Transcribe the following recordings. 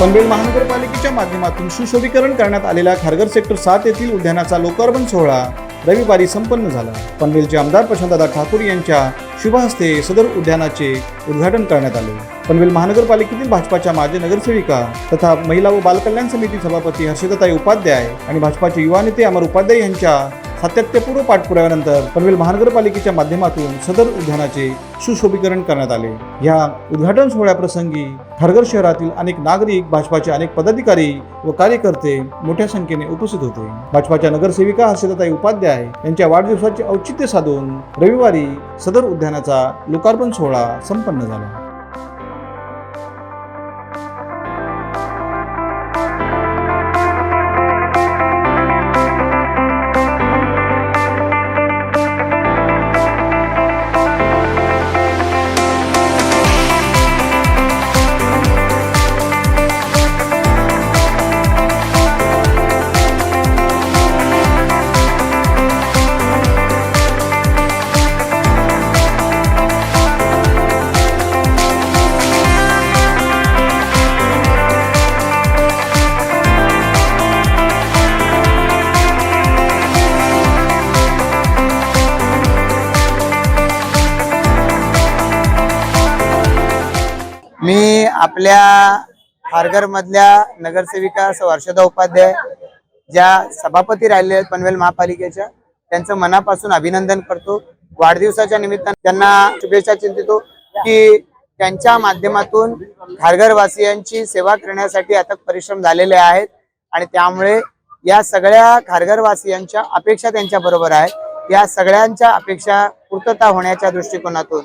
पनवेल महानगरपालिकेच्या माध्यमातून सुशोभीकरण करण्यात आलेल्या खारघर सेक्टर सात येथील उद्यानाचा लोकार्पण सोहळा रविवारी संपन्न झाला. पनवेलचे आमदार प्रशांतदादा ठाकूर यांच्या शुभ हस्ते सदर उद्यानाचे उद्घाटन करण्यात आले. पनवेल महानगरपालिकेतील भाजपाच्या माजी नगरसेविका तथा महिला व बालकल्याण समिती सभापती हर्षदताई उपाध्याय आणि भाजपाचे युवा नेते अमर उपाध्याय यांच्या सातत्यपूर्व पाठपुराव्यानंतर पनवेल महानगरपालिकेच्या माध्यमातून सदर उद्यानाचे सुशोभीकरण करण्यात आले. या उद्घाटन सोहळ्याप्रसंगी खारघर शहरातील अनेक नागरिक भाजपाचे अनेक पदाधिकारी व कार्यकर्ते मोठ्या संख्येने उपस्थित होते. भाजपाच्या नगरसेविका हर्षदाताई उपाध्याय यांच्या वाढदिवसाचे औचित्य साधून रविवारी सदर उद्यानाचा लोकार्पण सोहळा संपन्न झाला. आपल्या आपल्या खारघरमधल्या नगरसेविका वर्षदा उपाध्याय ज्या सभापती राहिले आहेत पनवेल महापालिकेच्या त्यांचं मनापासून अभिनंदन करतो. वाढदिवसाच्या निमित्तानं त्यांना शुभेच्छा चिंतितो की त्यांच्या माध्यमातून खारघरवासियांची सेवा करण्यासाठी अथक परिश्रम झालेले आहेत आणि त्यामुळे या सगळ्या खारघरवासियांच्या अपेक्षा त्यांच्या बरोबर आहेत. या सगळ्यांच्या अपेक्षा पूर्तता होण्याच्या दृष्टिकोनातून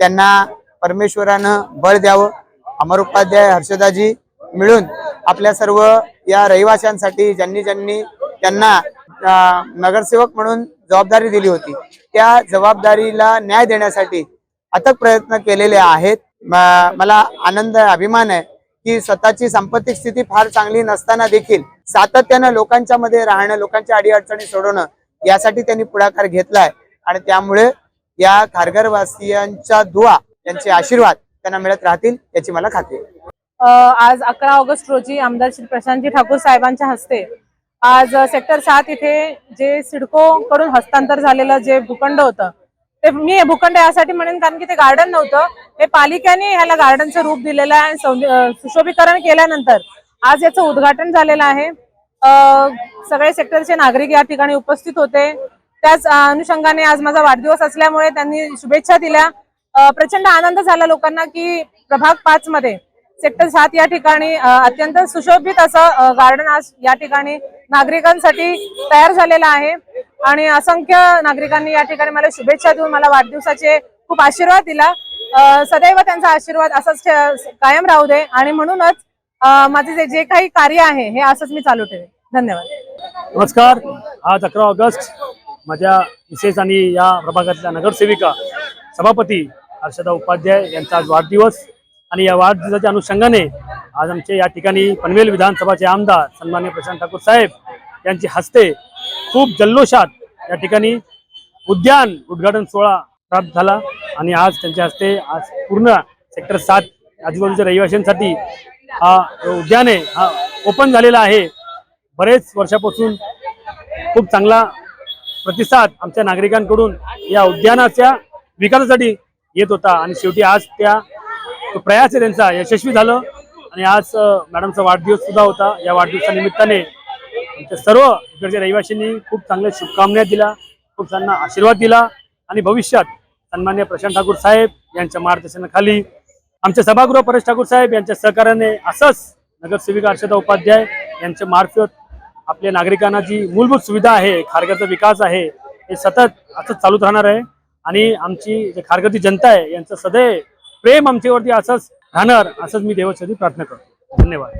त्यांना परमेश्वरानं बळ द्यावं. अमर उपाध्याय हर्षदाजी मिळून आपल्या सर्व या रहिवाशांसाठी ज्यांनी ज्यांनी त्यांना नगरसेवक म्हणून जबाबदारी दिली होती त्या जबाबदारीला न्याय देण्यासाठी अथक प्रयत्न केलेले आहेत. मला आनंद अभिमान आहे की स्वतःची संपत्ती स्थिती फार चांगली नसताना देखील सातत्यानं लोकांच्या मध्ये राहणं लोकांच्या अडीअडचणी सोडवणं यासाठी त्यांनी पुढाकार घेतलाय. आणि त्यामुळे या खारघरवासियांच्या दुवा यांचे आशीर्वाद त्यांना मिळत राहतील याची मला खात्री आज अकरा ऑगस्ट रोजी आमदार श्री प्रशांतजी ठाकूर साहेबांच्या हस्ते आज सेक्टर सात इथे जे सिडको कडून हस्तांतर झालेलं जे भूखंड होतं ते मी भूखंड यासाठी म्हणेन कारण की ते गार्डन नव्हतं. हे पालिकेने ह्याला गार्डनचं रूप दिलेलं आहे सुशोभीकरण केल्यानंतर आज याचं उद्घाटन झालेलं आहे. सगळे सेक्टरचे नागरिक या ठिकाणी उपस्थित होते. त्याच अनुषंगाने आज माझा वाढदिवस असल्यामुळे त्यांनी शुभेच्छा दिल्या. प्रचंड आनंद झाला लोकांना की प्रभाग पाच मध्ये सेक्टर सात या ठिकाणी अत्यंत सुशोभित असं गार्डन आज या ठिकाणी नागरिकांसाठी तयार झालेलं आहे. आणि असंख्य नागरिकांनी या ठिकाणी मला शुभेच्छा देऊन मला वाढदिवसाचे खूप आशीर्वाद दिला. सदैव त्यांचा आशीर्वाद असाच कायम राहू दे. आणि म्हणूनच माझे जे- जे काही कार्य आहे हे असंच मी चालू ठेवेन. धन्यवाद. नमस्कार. आज अकरा ऑगस्ट माझ्या मिसेस आणि या प्रभागातल्या नगरसेविका सभापती हर्षदा उपाध्याय यांचा आज वाढदिवस आणि या वाढदिवसाच्या अनुषंगाने आज आमचे या ठिकाणी पनवेल विधानसभाचे आमदार सन्मान्य प्रशांत ठाकूर साहेब यांचे हस्ते खूप जल्लोषात या ठिकाणी उद्यान उद्घाटन सोहळा प्राप्त झाला आणि आज त्यांच्या हस्ते आज पूर्ण सेक्टर सात आजूबाजूच्या रहिवाशांसाठी हा उद्याने उद्यान आहे हा ओपन झालेला आहे. बरेच वर्षापासून खूप चांगला प्रतिसाद आमच्या नागरिकांकडून या उद्यानाच्या विकासासाठी येत होता आणि शेवटी आज त्या तो प्रयास आहे त्यांचा यशस्वी झालं. आणि आज मॅडमचा वाढदिवस सुद्धा होता. या वाढदिवसानिमित्ताने सर्व इकडच्या रहिवाशांनी खूप चांगल्या शुभकामना दिल्या खूप चांगला आशीर्वाद दिला आणि भविष्यात सन्मान्य प्रशांत ठाकूर साहेब यांच्या मार्गदर्शनाखाली आमचे सभागृह परेश ठाकूर साहेब यांच्या सहकार्याने असंच नगरसेविका हर्षदा उपाध्याय यांच्या मार्फत आपल्या नागरिकांना जी मूलभूत सुविधा आहे खारघरचा विकास आहे हे सतत असंच चालूच राहणार आहे. आणि आमची जे खारघरची जनता आहे यांचं सदैव प्रेम आमच्यावरती असंच राहणार असंच मी देवासाठी प्रार्थना करतो. धन्यवाद.